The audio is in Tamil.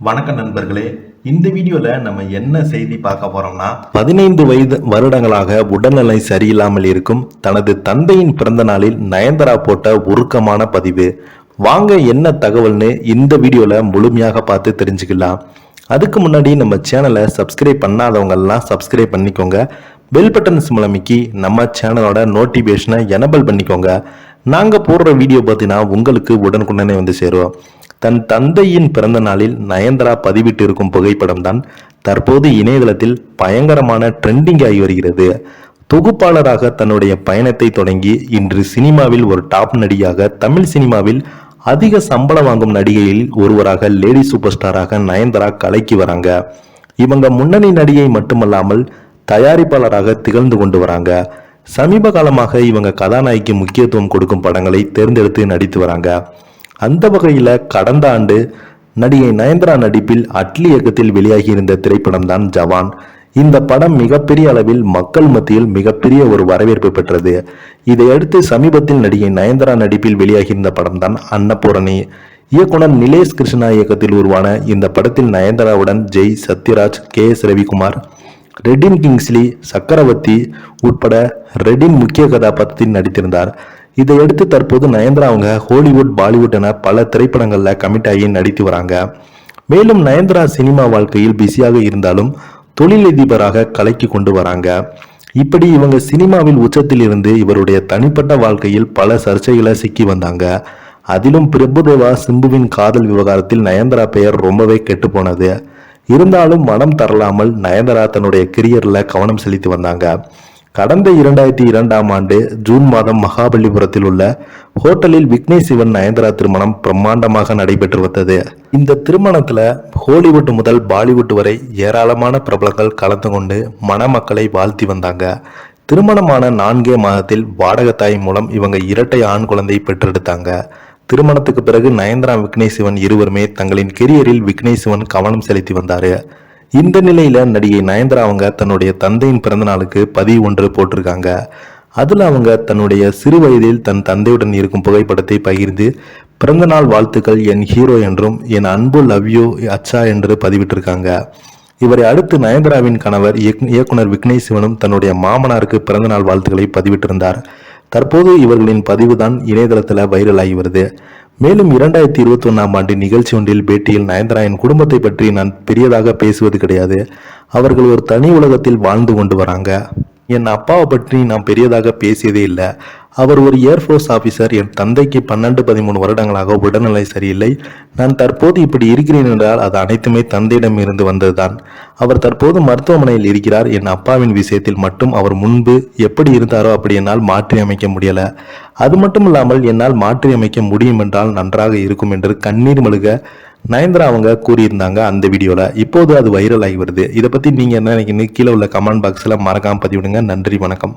வணக்கம் நண்பர்களே. இந்த வீடியோல நம்ம என்ன செய்தி பார்க்க போறோம்னா பதினைந்து வயது வருடங்களாக உடல்நிலை சரியில்லாமல் இருக்கும் தனது தந்தையின் பிறந்த நாளில் நயன்தாரா போட்ட உருக்கமான பதிவு. வாங்க என்ன தகவல்னு இந்த வீடியோல முழுமையாக பார்த்து தெரிஞ்சுக்கலாம். அதுக்கு முன்னாடி நம்ம சேனலை சப்ஸ்கிரைப் பண்ணாதவங்க எல்லாம் சப்ஸ்கிரைப் பண்ணிக்கோங்க. பெல் பட்டன்ஸ் மூலமிக்கி நம்ம சேனலோட நோட்டிஃபிகேஷனை எனபிள் பண்ணிக்கோங்க. நாங்கள் போடுற வீடியோ பார்த்தீங்கன்னா உங்களுக்கு உடனுக்குடனே வந்து சேருவோம் தன் தந்தையின் பிறந்த நாளில் நயன்தாரா பதிவிட்டு இருக்கும் புகைப்படம் தான் தற்போது இணையதளத்தில் பயங்கரமான ட்ரெண்டிங் ஆகி வருகிறது. தொகுப்பாளராக தன்னுடைய பயணத்தை தொடங்கி இன்று சினிமாவில் ஒரு டாப் நடிகையாக தமிழ் சினிமாவில் அதிக சம்பளம் வாங்கும் நடிகைகளில் ஒருவராக லேடி சூப்பர் ஸ்டாராக நயன்தாரா கலைக்கு வராங்க. இவங்க முன்னணி நடிகை மட்டுமல்லாமல் தயாரிப்பாளராக திகழ்ந்து கொண்டு வராங்க. சமீப காலமாக இவங்க கதாநாயகிக்கு முக்கியத்துவம் கொடுக்கும் படங்களை தேர்ந்தெடுத்து நடித்து வராங்க. அந்த வகையில் கடந்த ஆண்டு நடிகை நயன்தாரா நடிப்பில் அட்லி இயக்கத்தில் வெளியாகியிருந்த திரைப்படம் தான் ஜவான். இந்த படம் மிகப்பெரிய அளவில் மக்கள் மத்தியில் மிகப்பெரிய ஒரு வரவேற்பு பெற்றது. இதையடுத்து சமீபத்தில் நடிகை நயன்தாரா நடிப்பில் வெளியாகியிருந்த படம் தான் அன்னபூரணி. இயக்குனர் நிலேஷ் கிருஷ்ணா இயக்கத்தில் உருவான இந்த படத்தில் நயன்தாராவுடன் Jai Sathyaraj K S Ravikumar Redin Kingsley Chakravarthy உட்பட ரெடின் முக்கிய கதாபாத்திரத்தில் நடித்திருந்தார். இதையடுத்து தற்போது நயன்தாரா அவங்க ஹாலிவுட் பாலிவுட் என பல திரைப்படங்களில் கமிட் ஆகி நடித்து வராங்க. மேலும் நயன்தாரா சினிமா வாழ்க்கையில் பிஸியாக இருந்தாலும் தொழிலதிபராக கலக்கி கொண்டு வராங்க. இப்படி இவங்க சினிமாவில் உச்சத்தில் இருந்து இவருடைய தனிப்பட்ட வாழ்க்கையில் பல சர்ச்சைகளை சிக்கி வந்தாங்க. அதிலும் பிரபுதேவா சிம்புவின் காதல் விவகாரத்தில் நயன்தாரா பெயர் ரொம்பவே கெட்டு போனது இருந்தாலும் மனம் தரலாமல் நயன்தாரா தன்னுடைய கிரியரில் கவனம் செலுத்தி வந்தாங்க. கடந்த இரண்டாயிரத்தி இரண்டாம் ஆண்டு ஜூன் மாதம் மகாபலிபுரத்தில் உள்ள ஹோட்டலில் விக்னேஷ் சிவன் நயன்தரா திருமணம் பிரம்மாண்டமாக நடைபெற்று வந்தது. இந்த திருமணத்துல ஹாலிவுட் முதல் பாலிவுட் வரை ஏராளமான பிரபலங்கள் கலந்து கொண்டு மணமக்களை வாழ்த்தி வந்தாங்க. திருமணமான நான்கே மாதத்தில் வாடகத்தாய் மூலம் இவங்க இரட்டை ஆண் குழந்தை பெற்றெடுத்தாங்க. திருமணத்துக்கு பிறகு நயன்தரா விக்னேஷ் சிவன் இருவருமே தங்களின் கெரியரில் விக்னேஷ் சிவன் கவனம் செலுத்தி வந்தாரு. இந்த நிலையில நடிகை நயன்தாரா அவங்க தன்னுடைய தந்தையின் பிறந்த நாளுக்கு பதிவு ஒன்று போட்டிருக்காங்க. அதுல அவங்க தன்னுடைய சிறு வயதில் தன் தந்தையுடன் இருக்கும் புகைப்படத்தை பகிர்ந்து பிறந்தநாள் வாழ்த்துக்கள் என் ஹீரோ என்றும் என் அன்பு லவ் யூ அச்சா என்று பதிவிட்டிருக்காங்க. இவரை அடுத்து நயன்தாராவின் கணவர் இயக்குனர் விக்னேஷ் சிவனும் தன்னுடைய மாமனாருக்கு பிறந்தநாள் வாழ்த்துக்களை பதிவிட்டிருந்தார். தற்போது இவர்களின் பதிவு தான் இணையதளத்தில் வைரலாகி வருது. மேலும் இரண்டாயிரத்தி இருபத்தி ஒன்றாம் ஆண்டு நிகழ்ச்சி ஒன்றில் பேட்டியில் நயன்தாராவின் குடும்பத்தை பற்றி நான் பெரியதாக பேசுவது கிடையாது. அவர்கள் ஒரு தனி உலகத்தில் வாழ்ந்து கொண்டு வராங்க. என் அப்பாவை பற்றி நான் பெரியதாக பேசியதே இல்லை. அவர் ஒரு ஏர்ஃபோர்ஸ் ஆஃபீஸர் என் தந்தைக்கு பன்னெண்டு பதிமூணு வருடங்களாக உடல்நிலை சரியில்லை. நான் தற்போது இப்படி இருக்கிறேன் என்றால் அது அனைத்துமே தந்தையிடம் இருந்து வந்ததுதான். அவர் தற்போது மருத்துவமனையில் இருக்கிறார். என் அப்பாவின் விஷயத்தில் மட்டும் அவர் முன்பு எப்படி இருந்தாரோ அப்படி என்னால் மாற்றி அமைக்க முடியல. அது மட்டும் இல்லாமல் என்னால் மாற்றி அமைக்க முடியும் என்றால் நன்றாக இருக்கும் என்று கண்ணீர் மழுக நயன்தரா அவங்க கூறியிருந்தாங்க அந்த வீடியோவில் இப்போது அது வைரல் ஆகி வருது. இதை பற்றி நீங்கள் என்ன நினைக்கிறீங்க? கீழே உள்ள கமெண்ட் பாக்ஸில் மறக்காமல் பதிவிடுங்க. நன்றி வணக்கம்.